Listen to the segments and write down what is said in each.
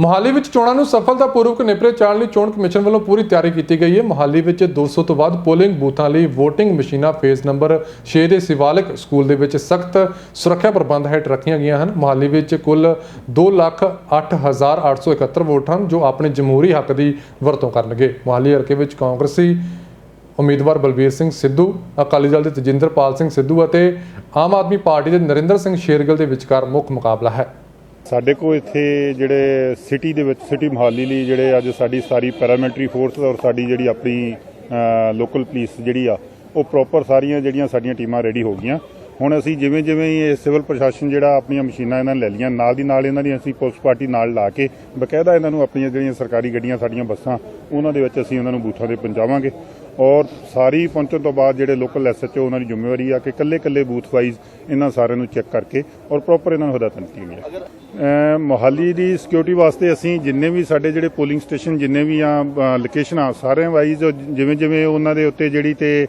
ਮੋਹਾਲੀ ਵਿੱਚ ਚੋਣਾਂ ਨੂੰ ਸਫਲਤਾਪੂਰਵਕ ਨਿਪਰੇ ਚਾਲ ਲਈ ਚੋਣ ਕਮਿਸ਼ਨ ਵੱਲੋਂ ਪੂਰੀ ਤਿਆਰੀ ਕੀਤੀ ਗਈ ਹੈ। ਮੋਹਾਲੀ ਵਿੱਚ 200 ਤੋਂ ਵੱਧ ਪੋਲਿੰਗ ਬੂਥਾਂ ਲਈ VOTING ਮਸ਼ੀਨਾਂ ਫੇਜ਼ ਨੰਬਰ 6 ਦੇ ਸਿਵਾਲਿਕ ਸਕੂਲ ਦੇ ਵਿੱਚ ਸਖਤ ਸੁਰੱਖਿਆ ਪ੍ਰਬੰਧ ਹੇਠ ਰੱਖੀਆਂ ਗਈਆਂ ਹਨ। ਮੋਹਾਲੀ ਵਿੱਚ ਕੁੱਲ 208871 ਵੋਟ ਹਨ, ਜੋ ਆਪਣੇ ਜਮਹੂਰੀ ਹੱਕ ਦੀ ਵਰਤੋਂ ਕਰਨਗੇ। ਮੋਹਾਲੀ ਹਲਕੇ ਵਿੱਚ ਕਾਂਗਰਸੀ ਉਮੀਦਵਾਰ ਬਲਬੀਰ ਸਿੰਘ ਸਿੱਧੂ, ਅਕਾਲੀ ਦਲ ਦੇ ਤਜਿੰਦਰਪਾਲ ਸਿੰਘ ਸਿੱਧੂ ਅਤੇ ਆਮ ਆਦਮੀ ਪਾਰਟੀ ਦੇ ਨਰਿੰਦਰ ਸਿੰਘ ਸ਼ੇਰਗਲ ਦੇ ਵਿਚਕਾਰ ਮੁੱਖ ਮੁਕਾਬਲਾ ਹੈ। ਸਾਡੇ ਕੋਲ ਇੱਥੇ ਜਿਹੜੇ ਸਿਟੀ ਦੇ ਵਿੱਚ, ਸਿਟੀ ਮੋਹਾਲੀ ਲਈ ਜਿਹੜੇ ਅੱਜ ਸਾਡੀ ਸਾਰੀ ਪੈਰਾਮਿਲਟਰੀ ਫੋਰਸ ਔਰ ਸਾਡੀ ਜਿਹੜੀ ਆਪਣੀ ਲੋਕਲ ਪੁਲਿਸ ਜਿਹੜੀ ਆ, ਉਹ ਪ੍ਰੋਪਰ ਸਾਰੀਆਂ ਜਿਹੜੀਆਂ ਸਾਡੀਆਂ ਟੀਮਾਂ ਰੈਡੀ ਹੋ ਗਈਆਂ। ਹੁਣ ਅਸੀਂ ਜਿਵੇਂ ਜਿਵੇਂ ਇਹ ਸਿਵਲ ਪ੍ਰਸ਼ਾਸਨ ਜਿਹੜਾ ਆਪਣੀਆਂ ਮਸ਼ੀਨਾਂ ਇਹਨਾਂ ਨੇ ਲੈ ਲਈਆਂ, ਨਾਲ ਦੀ ਨਾਲ ਇਹਨਾਂ ਦੀ ਅਸੀਂ ਪੁਲਿਸ ਪਾਰਟੀ ਨਾਲ ਲਾ ਕੇ ਬਕਾਇਦਾ ਇਹਨਾਂ ਨੂੰ ਆਪਣੀਆਂ ਜਿਹੜੀਆਂ ਸਰਕਾਰੀ ਗੱਡੀਆਂ, ਸਾਡੀਆਂ ਬੱਸਾਂ, ਉਹਨਾਂ ਦੇ ਵਿੱਚ ਅਸੀਂ ਉਹਨਾਂ ਨੂੰ ਬੂਥਾਂ ਤੇ ਪਹੁੰਚਾਵਾਂਗੇ। ਔਰ ਸਾਰੀ ਪਹੁੰਚਣ ਤੋਂ ਬਾਅਦ ਜਿਹੜੇ ਲੋਕਲ ਐਸਐਚਓ ਉਹਨਾਂ ਦੀ ਜ਼ਿੰਮੇਵਾਰੀ ਆ ਕਿ ਕੱਲੇ ਕੱਲੇ ਬੂਥ ਵਾਈਜ਼ ਇਹਨਾਂ ਸਾਰਿਆਂ ਨੂੰ ਚੈੱਕ ਕਰਕੇ ਔਰ ਪ੍ਰੋਪਰ ਇਹਨਾਂ ਨੂੰ ਹਦਾਇਤਾਂ ਦਿੱਤੀਆਂ ਗਈਆਂ। ਮੋਹਾਲੀ ਦੀ ਸਿਕਿਉਰਿਟੀ ਵਾਸਤੇ ਅਸੀਂ ਜਿੰਨੇ ਵੀ ਸਾਡੇ ਜਿਹੜੇ ਪੋਲਿੰਗ ਸਟੇਸ਼ਨ ਜਿੰਨੇ ਵੀ ਆ ਲੋਕੇਸ਼ਨਾਂ ਸਾਰਿਆਂ ਵਾਈਜ਼ ਜਿਵੇਂ ਜਿਵੇਂ ਉਹਨਾਂ ਦੇ ਉੱਤੇ ਜਿਹੜੀ ਤੇ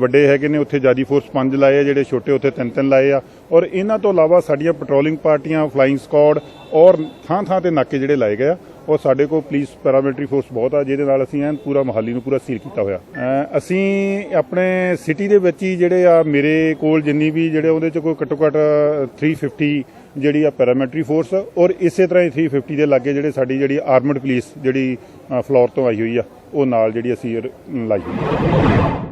ਵੱਡੇ ਹੈਗੇ ਨੇ ਉੱਥੇ ਜਾਦੀ ਫੋਰਸ ਪੰਜ ਲਾਏ ਆ ਜਿਹੜੇ ਛੋਟੇ ਉੱਥੇ ਤਿੰਨ ਤਿੰਨ ਲਾਏ ਆ। ਔਰ ਇਹਨਾਂ ਤੋਂ ਇਲਾਵਾ ਸਾਡੀਆਂ ਪੈਟਰੋਲਿੰਗ ਪਾਰਟੀਆਂ ਫਲਾਈਂਗ ਸਕਾਡ ਔਰ ਥਾਂ ਥਾਂ ਤੇ ਨਾਕੇ ਜਿਹੜੇ ਲਾਏ ਗਏ ਆ ਉਹ ਸਾਡੇ ਕੋਲ ਪੁਲਿਸ ਪੈਰਾਮਿਲਟਰੀ ਫੋਰਸ ਬਹੁਤ ਆ, ਜਿਹਦੇ ਨਾਲ ਅਸੀਂ ਐਨ ਪੂਰਾ ਮੋਹਾਲੀ ਨੂੰ ਪੂਰਾ ਸੀਲ ਕੀਤਾ ਹੋਇਆ। ਅਸੀਂ ਆਪਣੇ ਸਿਟੀ ਦੇ ਵਿੱਚ ਹੀ ਜਿਹੜੇ ਆ, ਮੇਰੇ ਕੋਲ ਜਿੰਨੀ ਵੀ ਜਿਹੜੇ ਉਹਦੇ ਚ ਕੋਈ ਘੱਟੋ ਘੱਟ 350 ਜਿਹੜੀ ਆ ਪੈਰਾਮਿਲਟਰੀ ਫੋਰਸ ਔਰ ਇਸੇ ਤਰ੍ਹਾਂ ਹੀ 350 ਦੇ ਲਾਗੇ ਜਿਹੜੇ ਸਾਡੀ ਜਿਹੜੀ ਆਰਮਡ ਪੁਲਿਸ ਜਿਹੜੀ ਫਲੋਰ ਤੋਂ ਆਈ ਹੋਈ ਆ, ਉਹ ਨਾਲ ਜਿਹੜੀ ਅਸੀਂ ਲਾਈ ਹੋਈ